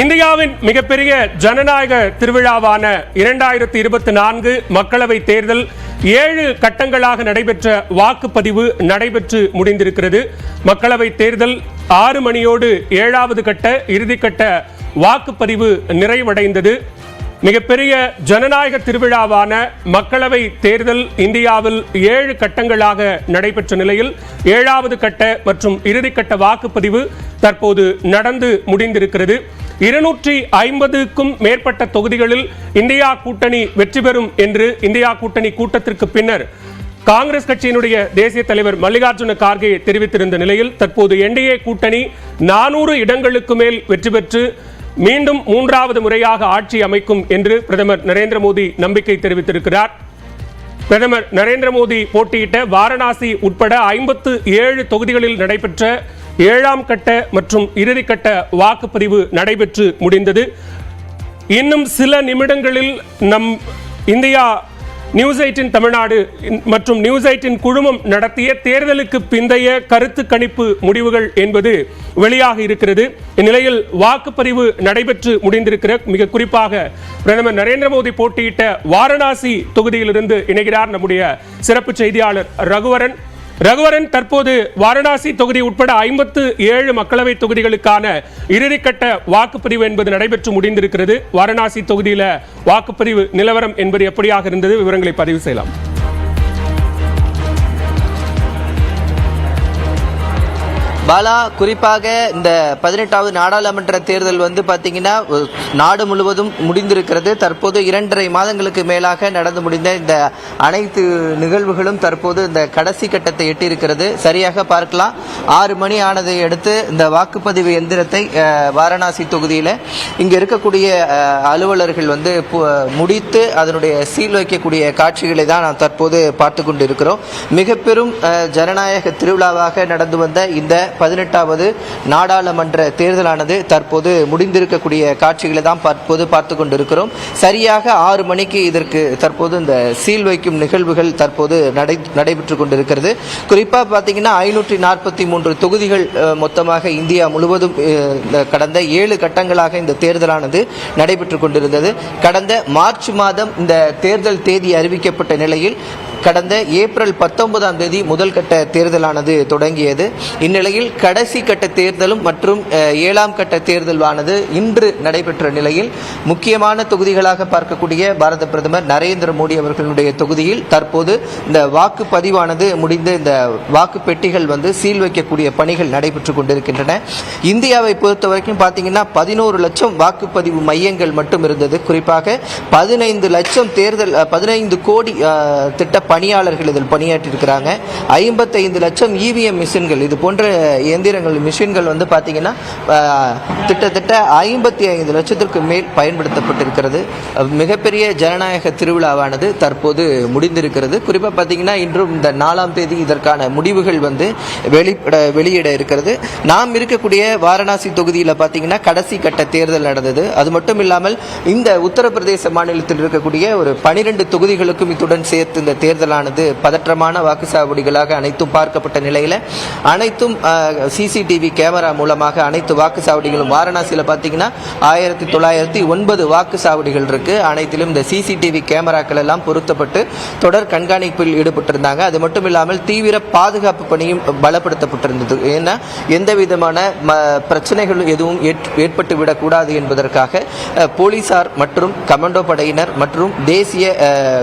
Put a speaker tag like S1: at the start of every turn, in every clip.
S1: இந்தியாவின் மிகப்பெரிய ஜனநாயக திருவிழாவான இரண்டாயிரத்தி இருபத்தி நான்கு மக்களவை தேர்தல் ஏழு கட்டங்களாக நடைபெற்ற வாக்குப்பதிவு நடைபெற்று முடிந்திருக்கிறது. மக்களவை தேர்தல் ஆறு மணியோடு ஏழாவது கட்ட இறுதிக்கட்ட வாக்குப்பதிவு நிறைவடைந்தது. மிகப்பெரிய ஜனநாயக திருவிழாவான மக்களவை தேர்தல் இந்தியாவில் ஏழு கட்டங்களாக நடைபெற்ற நிலையில் ஏழாவது கட்ட மற்றும் இறுதிக்கட்ட வாக்குப்பதிவு தற்போது நடந்து முடிந்திருக்கிறது. இருநூற்றி ஐம்பதுக்கும் மேற்பட்ட தொகுதிகளில் இந்தியா கூட்டணி வெற்றி பெறும் என்று இந்தியா கூட்டணி கூட்டத்திற்கு பின்னர் காங்கிரஸ் கட்சியினுடைய தேசிய தலைவர் மல்லிகார்ஜுன கார்கே தெரிவித்திருந்த நிலையில் தற்போது என்டிஏ கூட்டணி நானூறு இடங்களுக்கு மேல் வெற்றி பெற்று மீண்டும் மூன்றாவது முறையாக ஆட்சி அமைக்கும் என்று பிரதமர் நரேந்திர மோடி நம்பிக்கை தெரிவித்திருக்கிறார். பிரதமர் நரேந்திர மோடி போட்டியிட்ட வாரணாசி உட்பட ஐம்பத்து ஏழு தொகுதிகளில் நடைபெற்ற ஏழாம் கட்ட மற்றும் இறுதிக்கட்ட வாக்குப்பதிவு நடைபெற்று முடிந்தது. இன்னும் சில நிமிடங்களில் நம் இந்தியா நியூஸ் எயிட்டின் தமிழ்நாடு மற்றும் நியூஸ் எயிட்டின் குழுமம் நடத்திய தேர்தலுக்கு பிந்தைய கருத்து கணிப்பு முடிவுகள் என்பது வெளியாக இருக்கிறது. இந்நிலையில் வாக்குப்பதிவு நடைபெற்று முடிந்திருக்கிற மிக குறிப்பாக பிரதமர் நரேந்திர மோடி போட்டியிட்ட வாரணாசி தொகுதியிலிருந்து இணைகிறார் நம்முடைய சிறப்பு செய்தியாளர் ரகுவரன். ரகுவரன் தற்போது வாரணாசி தொகுதி உட்பட ஐம்பத்து ஏழு மக்களவை தொகுதிகளுக்கான இறுதிக்கட்ட வாக்குப்பதிவு என்பது நடைபெற்று முடிந்திருக்கிறது. வாரணாசி தொகுதியில வாக்குப்பதிவு நிலவரம் என்பது எப்படியாக இருந்தது? விவரங்களை பதிவு செய்யலாம்.
S2: பாலா குறிப்பாக இந்த பதினெட்டாவது நாடாளுமன்ற தேர்தல் வந்து பார்த்தீங்கன்னா நாடு முழுவதும் முடிந்திருக்கிறது. தற்போது இரண்டரை மாதங்களுக்கு மேலாக நடந்து முடிந்த இந்த அனைத்து நிகழ்வுகளும் தற்போது இந்த கடைசி கட்டத்தை எட்டியிருக்கிறது. சரியாக பார்க்கலாம். ஆறு மணி ஆனதை அடுத்து இந்த வாக்குப்பதிவு எந்திரத்தை வாரணாசி தொகுதியில் இங்கே இருக்கக்கூடிய அலுவலர்கள் வந்து பு- முடித்து அதனுடைய சீல் வைக்கக்கூடிய காட்சிகளை தான் நாம் தற்போது பார்த்து கொண்டு இருக்கிறோம் மிக பெரும் ஜனநாயக திருவிழாவாக நடந்து வந்த இந்த பதினெட்டாவது நாடாளுமன்ற தேர்தலானது தற்போது முடிந்திருக்கக்கூடிய காட்சிகளை தான் தற்போது பார்த்து கொண்டிருக்கிறோம். சரியாக ஆறு மணிக்கு இதற்கு தற்போது இந்த சீல் வைக்கும் நிகழ்வுகள் தற்போது நடை நடைபெற்று கொண்டிருக்கிறது. குறிப்பாக பார்த்தீங்கன்னா ஐநூற்றி நாற்பத்தி மூன்று தொகுதிகள் மொத்தமாக இந்தியா முழுவதும் இந்த கடந்த ஏழு கட்டங்களாக இந்த தேர்தலானது நடைபெற்று கொண்டிருந்தது. கடந்த மார்ச் மாதம் இந்த தேர்தல் தேதி அறிவிக்கப்பட்ட நிலையில் கடந்த ஏப்ரல் பத்தொன்பதாம் தேதி முதல் கட்ட தேர்தலானது தொடங்கியது. இந்நிலையில் கடைசி கட்ட தேர்தலும் மற்றும் ஏழாம் கட்ட தேர்தலானது இன்று நடைபெற்ற நிலையில் முக்கியமான தொகுதிகளாக பார்க்கக்கூடிய பாரத பிரதமர் நரேந்திர மோடி அவர்களுடைய தொகுதியில் தற்போது இந்த வாக்குப்பதிவானது முடிந்து இந்த வாக்கு பெட்டிகள் வந்து சீல் வைக்கக்கூடிய பணிகள் நடைபெற்று கொண்டிருக்கின்றன. இந்தியாவை பொறுத்த வரைக்கும் பார்த்தீங்கன்னா பதினோரு லட்சம் வாக்குப்பதிவு மையங்கள் மட்டும் இருந்தது. குறிப்பாக பதினைந்து லட்சம் தேர்தல் பதினைந்து கோடி திட்ட பணியாளர்கள் இதில் பணியாற்றியிருக்கிறாங்க. ஐம்பத்தைந்து லட்சம் இவிஎம் மிஷின்கள் இது போன்ற இயந்திரங்கள் மிஷின்கள் வந்து பார்த்தீங்கன்னா அஹ், கிட்டத்தட்ட ஐம்பத்தி ஐந்து லட்சத்திற்கு மேல் பயன்படுத்தப்பட்டிருக்கிறது. மிகப்பெரிய ஜனநாயக திருவிழாவானது தற்போது முடிந்திருக்கிறது. குறிப்பாக பார்த்தீங்கன்னா இன்றும் இந்த நாலாம் தேதி இதற்கான முடிவுகள் வந்து வெளியிட வெளியிட இருக்கிறது. நாம் இருக்கக்கூடிய வாரணாசி தொகுதியில் பார்த்தீங்கன்னா கடைசி கட்ட தேர்தல் நடந்தது. அது மட்டும் இல்லாமல் இந்த உத்தரப்பிரதேச மாநிலத்தில் இருக்கக்கூடிய ஒரு பனிரெண்டு தொகுதிகளுக்கும் இத்துடன் சேர்த்து இந்த தேர்தலானது பதற்றமான வாக்குச்சாவடிகளாக அனைத்தும் பார்க்கப்பட்ட நிலையில் அனைத்தும் சிசிடிவி கேமரா மூலமாக அனைத்து வாக்குச்சாவடிகளும். வாரணாசியில் பார்த்தீங்கன்னா ஆயிரத்தி தொள்ளாயிரத்தி ஒன்பது வாக்குச்சாவடிகள் இருக்கு. அனைத்திலும் இந்த சிசிடிவி கேமராக்கள் எல்லாம் பொருத்தப்பட்டு தொடர் கண்காணிப்பில் ஈடுபட்டிருந்தாங்க. அது மட்டும் இல்லாமல் தீவிர பாதுகாப்பு பணியும் பலப்படுத்தப்பட்டிருந்தது. ஏன்னா எந்த விதமான ம- பிரச்சனைகள் எதுவும் ஏற்- ஏற்பட்டு விடக்கூடாது என்பதற்காக போலீசார் மற்றும் கமாண்டோ படையினர் மற்றும் தேசிய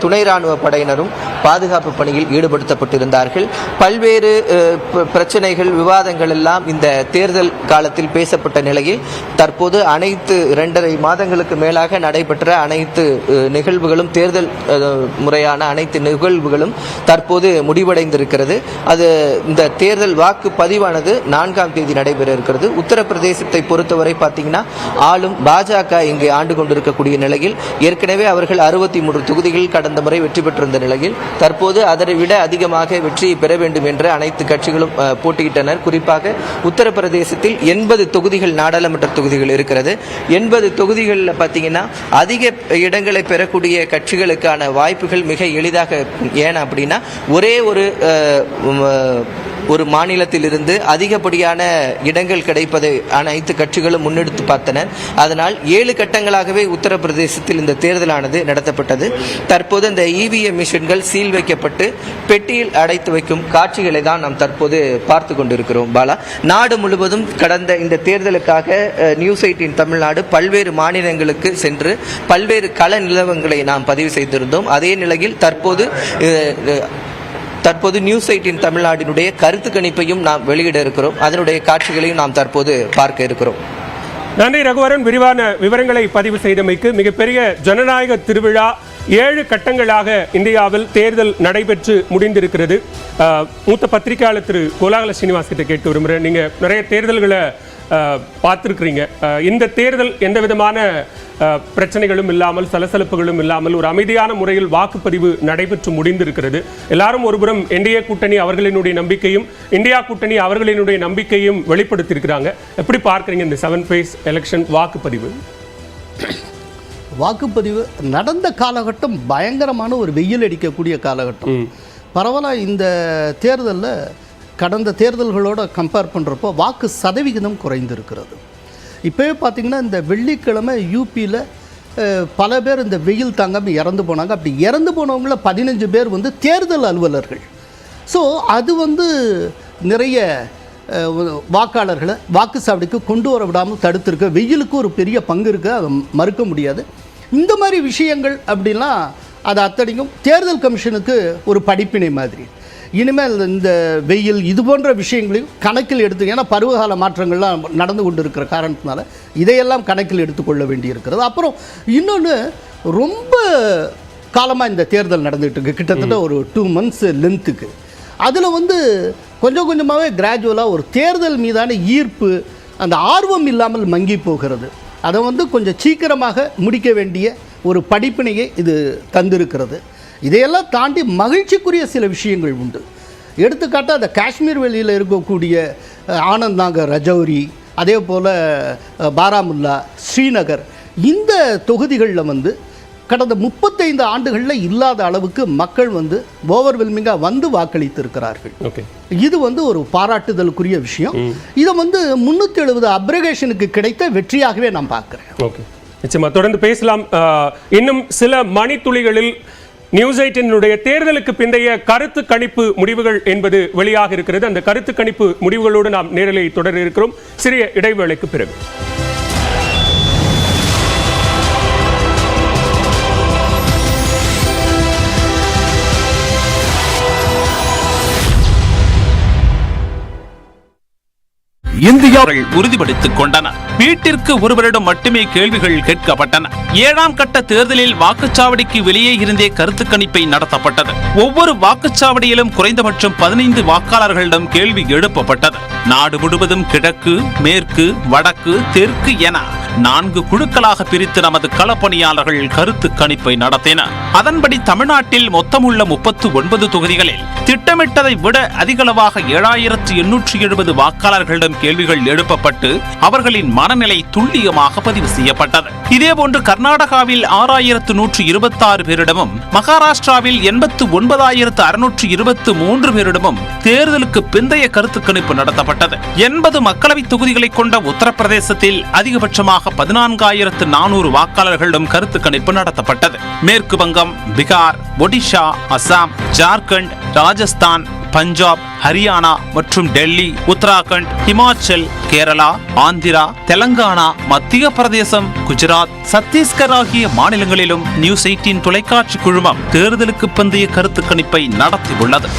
S2: துணை ராணுவ படையினரும் பாதுகாப்பு பணியில் ஈடுபடுத்தப்பட்டிருந்தார்கள். பல்வேறு பிரச்சனைகள் விவாதங்கள் எல்லாம் இந்த தேர்தல் காலத்தில் பேசப்பட்ட நிலையில் தற்போது அனைத்து இரண்டரை மாதங்களுக்கு மேலாக நடைபெற்ற அனைத்து நிகழ்வுகளும் தேர்தல் முறையான அனைத்து நிகழ்வுகளும் தற்போது முடிவடைந்திருக்கிறது. அது இந்த தேர்தல் வாக்கு பதிவானது நான்காம் தேதி நடைபெற இருக்கிறது. உத்தரப்பிரதேசத்தை பொறுத்தவரை பார்த்தீங்கன்னா ஆளும் பாஜக இங்கு ஆண்டு கொண்டிருக்கக்கூடிய நிலையில் ஏற்கனவே அவர்கள் அறுபத்தி மூன்று தொகுதிகளில் கடந்த முறை வெற்றி பெற்றிருந்த நிலையில் தற்போது அதை விட அதிகமாக வெற்றியை பெற வேண்டும் என்று அனைத்து கட்சிகளும் போட்டியிட்டனர். குறிப்பாக உத்தரப்பிரதேசத்தில் எண்பது தொகுதிகள் நாடாளுமன்ற தொகுதிகள் இருக்கிறது. எண்பது தொகுதிகளில் பார்த்தீங்கன்னா அதிக இடங்களை பெறக்கூடிய கட்சிகளுக்கான வாய்ப்புகள் மிக எளிதாக ஏன் அப்படின்னா ஒரே ஒரு ஒரு மாநிலத்திலிருந்து அதிகப்படியான இடங்கள் கிடைப்பதை அனைத்து கட்சிகளும் முன்னெடுத்து பார்த்தன. அதனால் ஏழு கட்டங்களாகவே உத்தரப்பிரதேசத்தில் இந்த தேர்தலானது நடத்தப்பட்டது. தற்போது இந்த இவிஎம் மிஷின்கள் சீல் வைக்கப்பட்டு பெட்டியில் அடைத்து வைக்கும் காட்சிகளை தான் நாம் தற்போது பார்த்து கொண்டிருக்கிறோம் பாலா. நாடு முழுவதும் கடந்த இந்த தேர்தலுக்காக நியூஸ் எயிட்டின் தமிழ்நாடு பல்வேறு மாநிலங்களுக்கு சென்று பல்வேறு கள நிலவங்களை நாம் பதிவு செய்திருந்தோம். அதே நிலையில் தற்போது தற்போது நியூஸ் எயிட்டின் தமிழ்நாட்டினுடைய கருத்து கணிப்பையும் நாம் வெளியிட இருக்கிறோம். அதனுடைய காட்சிகளையும் நாம் தற்போது பார்க்க இருக்கிறோம்.
S1: நன்றி ரகுவரன். விரிவான விவரங்களை பதிவு செய்தமைக்கு மிகப்பெரிய ஜனநாயக திருவிழா ஏழு கட்டங்களாக இந்தியாவில் தேர்தல் நடைபெற்று முடிந்திருக்கிறது. மூத்த பத்திரிகையாளர் திரு கோலாகல ஸ்ரீனிவாஸ் கிட்ட கேட்டு விரும்புகிறேன் நீங்க நிறைய தேர்தல்களை பார்த்திருக்கிறீங்க. இந்த தேர்தல் எந்த விதமான பிரச்சனைகளும் இல்லாமல் சலசலப்புகளும் இல்லாமல் ஒரு அமைதியான முறையில் வாக்குப்பதிவு நடைபெற்று முடிந்திருக்கிறது. எல்லாரும் ஒருபுறம் என்டிஏ கூட்டணி அவர்களினுடைய நம்பிக்கையும் இந்தியா கூட்டணி அவர்களினுடைய நம்பிக்கையும் வெளிப்படுத்தியிருக்கிறாங்க. எப்படி பார்க்குறீங்க இந்த செவன் ஃபேஸ் எலெக்ஷன் வாக்குப்பதிவு?
S3: வாக்குப்பதிவு நடந்த காலகட்டம் பயங்கரமான ஒரு வெயில் அடிக்கக்கூடிய காலகட்டம். பரவாயில்ல இந்த தேர்தலில் கடந்த தேர்தல்களோட கம்பேர் பண்ணுறப்போ வாக்கு சதவிகிதம் குறைந்திருக்கிறது. இப்போவே பார்த்தீங்கன்னா இந்த வெள்ளிக்கிழமை யூபியில் பல பேர் இந்த வெயில் தாங்காமல் இறந்து போனாங்க. அப்படி இறந்து போனவங்கள பதினஞ்சு பேர் வந்து தேர்தல் அலுவலர்கள். ஸோ அது வந்து நிறைய வாக்காளர்களை வாக்காளர்களை வாக்குச்சாவடிக்கு கொண்டு வர விடாமல் தடுத்திருக்கு. வெயிலுக்கு ஒரு பெரிய பங்கு இருக்குது அதை மறுக்க முடியாது. இந்த மாதிரி விஷயங்கள் அப்படிலாம் அதை அத்தடிக்கும் தேர்தல் கமிஷனுக்கு ஒரு படிப்பினை மாதிரி. இனிமேல் இந்த வெயில் இது போன்ற விஷயங்களையும் கணக்கில் எடுத்து ஏன்னா பருவகால மாற்றங்கள்லாம் நடந்து கொண்டு இருக்கிற காரணத்தினால இதையெல்லாம் கணக்கில் எடுத்துக்கொள்ள வேண்டியிருக்கிறது. அப்புறம் இன்னொன்று ரொம்ப காலமாக இந்த தேர்தல் நடந்துகிட்டு இருக்கு. கிட்டத்தட்ட ஒரு டூ மந்த்ஸ் லென்த்துக்கு அதில் வந்து கொஞ்சம் கொஞ்சமாகவே கிராஜுவலாக ஒரு தேர்தல் மீதான ஈர்ப்பு அந்த ஆர்வம் இல்லாமல் மங்கி போகிறது. அதை வந்து கொஞ்சம் சீக்கிரமாக முடிக்க வேண்டிய ஒரு படிப்பினையை இது தந்திருக்கிறது. இதையெல்லாம் தாண்டி மகிழ்ச்சிக்குரிய சில விஷயங்கள் உண்டு. எடுத்துக்காட்டாக அந்த காஷ்மீர் வெளியில் இருக்கக்கூடிய அஹ், ஆனந்த்நாகர் ரஜௌரி அதே போல் பாராமுல்லா ஸ்ரீநகர் இந்த தொகுதிகளில் வந்து கடந்த முப்பத்தைந்து ஆண்டுகளில் இல்லாத அளவுக்கு மக்கள் வந்து ஓவர்வெல்மிங்காக வந்து வாக்களித்திருக்கிறார்கள்.
S1: ஓகே.
S3: இது வந்து ஒரு பாராட்டுதலுக்குரிய விஷயம். இதை வந்து முன்னூற்றி எழுபது அப்ரகேஷனுக்கு கிடைத்த வெற்றியாகவே நான் பார்க்குறேன்.
S1: ஓகே. நிச்சயமா தொடர்ந்து பேசலாம். இன்னும் சில மணித்துளிகளில் நியூஸ் எயிட்டினுடைய தேர்தலுக்கு பிந்தைய கருத்து கணிப்பு முடிவுகள் என்பது வெளியாக இருக்கிறது. அந்த கருத்து கணிப்பு முடிவுகளோடு நாம் நேரலை தொடர இருக்கிறோம். சிறிய இடைவேளைக்கு பிறகு.
S4: இந்தியாவை உறுதிப்படுத்திக் கொண்டனர் வீட்டிற்கு ஒருவரிடம் மட்டுமே கேள்விகள் கேட்கப்பட்டன. ஏழாம் கட்ட தேர்தலில் வாக்குச்சாவடிக்கு வெளியே இருந்தே கருத்து கணிப்பை நடத்தப்பட்டது. ஒவ்வொரு வாக்குச்சாவடியிலும் குறைந்தபட்சம் பதினைந்து வாக்காளர்களிடம் கேள்வி எழுப்பப்பட்டது. நாடு முழுவதும் கிழக்கு மேற்கு வடக்கு தெற்கு என நான்கு குழுக்களாக பிரித்து நமது களப்பணியாளர்கள் கருத்து கணிப்பை நடத்தினர் அதன்படி தமிழ்நாட்டில் மொத்தமுள்ள முப்பத்து ஒன்பது தொகுதிகளில் திட்டமிட்டதை விட அதிகளவாக ஏழாயிரத்து எண்ணூற்றி எழுபது வாக்காளர்களிடம் கேள்விகள் எழுப்பப்பட்டு அவர்களின் மனநிலை துல்லியமாக பதிவு செய்யப்பட்டது. இதேபோன்று கர்நாடகாவில் ஆறாயிரத்து நூற்று இருபத்தாறு பேரிடமும் மகாராஷ்டிராவில் எண்பத்து ஒன்பதாயிரத்து அறுநூற்று இருபத்து மூன்று பேரிடமும் தேர்தலுக்கு பிந்தைய கருத்து கணிப்பு நடத்தப்பட்டது. எண்பது மக்களவை தொகுதிகளை கொண்ட உத்தரப்பிரதேசத்தில் அதிகபட்சமாக பதினான்காயிரத்து நானூறு வாக்காளர்களிடம் கருத்து கணிப்பு நடத்தப்பட்டது. மேற்கு வங்கம் பீகார் ஒடிஷா அசாம் ஜார்க்கண்ட் ராஜஸ்தான் பஞ்சாப் ஹரியானா மற்றும் டெல்லி உத்தராகண்ட் ஹிமாச்சல் கேரளா ஆந்திரா தெலங்கானா மத்திய பிரதேசம் குஜராத் சத்தீஸ்கர் ஆகிய மாநிலங்களிலும் நியூஸ் எயிட்டின் தொலைக்காட்சி குழுமம் தேர்தலுக்கு பந்தய கருத்து கணிப்பை நடத்தியுள்ளது.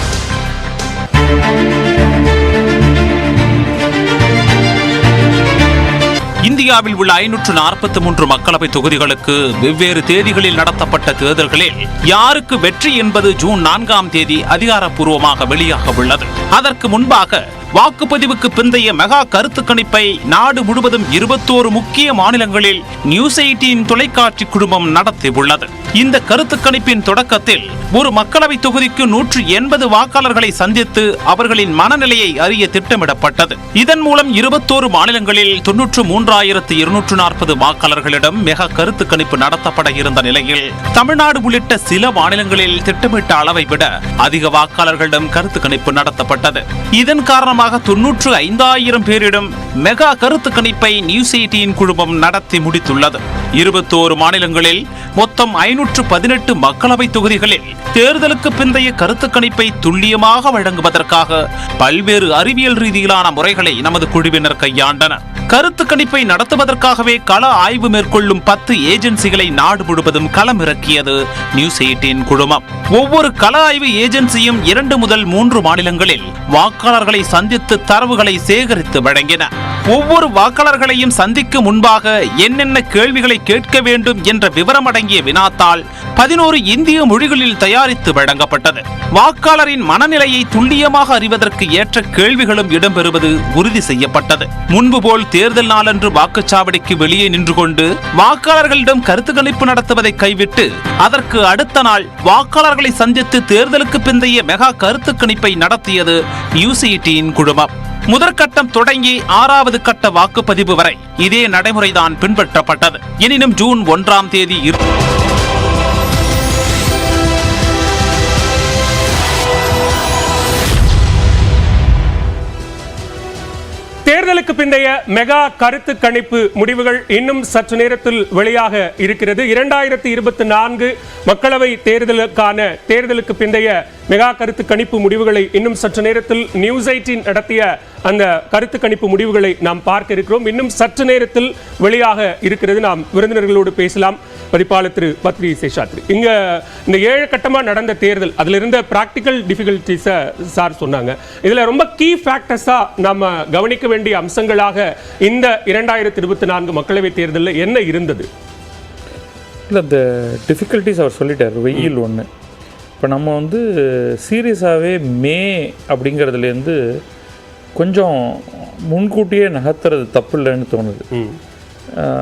S4: இந்தியாவில் உள்ள ஐநூற்று நாற்பத்தி மூன்று மக்களவை தொகுதிகளுக்கு வெவ்வேறு தேதிகளில் நடத்தப்பட்ட தேர்தல்களில் யாருக்கு வெற்றி என்பது ஜூன் நான்காம் தேதி அதிகாரப்பூர்வமாக வெளியாக உள்ளது. அதற்கு முன்பாக வாக்குப்பதிவுக்கு பிந்தைய மெகா கருத்து கணிப்பை நாடு முழுவதும் இருபத்தோரு முக்கிய மாநிலங்களில் நியூஸ் எயிட்டீன் தொலைக்காட்சி குழுமம் நடத்தியுள்ளது. இந்த கருத்து கணிப்பின் தொடக்கத்தில் ஒரு மக்களவை தொகுதிக்கு நூற்று எண்பது வாக்காளர்களை சந்தித்து அவர்களின் மனநிலையை அறிய திட்டமிடப்பட்டது. இதன் மூலம் இருபத்தோரு மாநிலங்களில் தொன்னூற்று மூன்றாயிரத்து இருநூற்று நாற்பது வாக்காளர்களிடம் மெகா கருத்து கணிப்பு நடத்தப்பட இருந்த நிலையில் தமிழ்நாடு உள்ளிட்ட சில மாநிலங்களில் திட்டமிட்ட அளவை விட அதிக வாக்காளர்களிடம் கருத்து கணிப்பு நடத்தப்பட்டது. இதன் காரணமாக தொன்னூற்று ஐந்தாயிரம் பேரிடம் மெகா கருத்து கணிப்பை நியூஸ் எயிட்டியின் குழுமம் நடத்தி முடித்துள்ளது. இருபத்தோரு மாநிலங்களில் மொத்தம் ஐநூற்று பதினெட்டு மக்களவை தொகுதிகளில் தேர்தலுக்கு பிந்தைய கருத்து கணிப்பை துல்லியமாக வழங்குவதற்காக பல்வேறு அறிவியல் ரீதியிலான முறைகளை நமது குழுவினர் கையாண்டனர். கருத்து கணிப்பை நடத்துவதற்காகவே கள ஆய்வு மேற்கொள்ளும் பத்து ஏஜென்சிகளை நாடு முழுவதும் களமிறக்கியது. நியூஸ் எயிட்டின் குழுமம். ஒவ்வொரு கள ஆய்வு ஏஜென்சியும் இரண்டு முதல் மூன்று மாநிலங்களில் வாக்காளர்களை சந்தித்து தரவுகளை சேகரித்து வழங்கின. ஒவ்வொரு வாக்காளர்களையும் சந்திக்கும் முன்பாக என்னென்ன கேள்விகளை கேட்க வேண்டும் என்ற விவரம் அடங்கிய வினாத்தாள் பதினோரு இந்திய மொழிகளில் தயாரித்து வழங்கப்பட்டது. வாக்காளரின் மனநிலையை துல்லியமாக அறிவதற்கு ஏற்ற கேள்விகளும் இடம்பெறுவது உறுதி செய்யப்பட்டது. முன்பு போல் தேர்தல் நாளன்று வாக்குச்சாவடிக்கு வெளியே நின்று கொண்டு வாக்காளர்களிடம் கருத்து கணிப்பு நடத்துவதை கைவிட்டு அதற்கு அடுத்த நாள் வாக்காளர்களை சந்தித்து தேர்தலுக்கு பிந்தைய மெகா கருத்து கணிப்பை நடத்தியது யூசிடியின் குழுமம். முதற்கட்டம் தொடங்கி ஆறாவது கட்ட வாக்குப்பதிவு வரை இதே நடைமுறைதான் பின்பற்றப்பட்டது. எனினும் ஜூன் ஒன்றாம் தேதி
S1: தேர்தலுக்கு பிந்தைய மெகா கருத்து கணிப்பு முடிவுகள் இன்னும் சற்று நேரத்தில் வெளியாக இருக்கிறது. இரண்டாயிரத்தி இருபத்தி நான்கு மக்களவை தேர்தலுக்கான தேர்தலுக்கு பிந்தைய மெகா கருத்து கணிப்பு முடிவுகளை இன்னும் சற்று நேரத்தில் நியூஸ் எயிட்டின் நடத்திய அந்த கருத்து கணிப்பு முடிவுகளை நாம் பார்க்க இருக்கிறோம். இன்னும் சற்று நேரத்தில் வெளியாக இருக்கிறது. நாம் விருந்தினர்களோடு பேசலாம். பதிப்பாளர் திரு பத்ரி சேஷாத்ரி. இங்க இந்த ஏழு கட்டமா நடந்த தேர்தல் அதுல இருந்த பிராக்டிக்கல் டிஃபிகல்டிஸை சார் சொன்னாங்க. இதுல ரொம்ப கீ ஃபேக்டர்ஸா நம்ம கவனிக்க வேண்டிய அம்சங்களாக இந்த இரண்டாயிரத்தி இருபத்தி நான்கு மக்களவைத் தேர்தலில் என்ன இருந்தது?
S5: இல்லை இந்த டிஃபிகல்ட்டிஸ் அவர் சொல்லிட்டார். வெயில் ஒன்று இப்போ நம்ம வந்து சீரியஸாகவே மே அப்படிங்கிறதுலேருந்து கொஞ்சம் முன்கூட்டியே நகர்த்துறது தப்பு இல்லைன்னு தோணுது.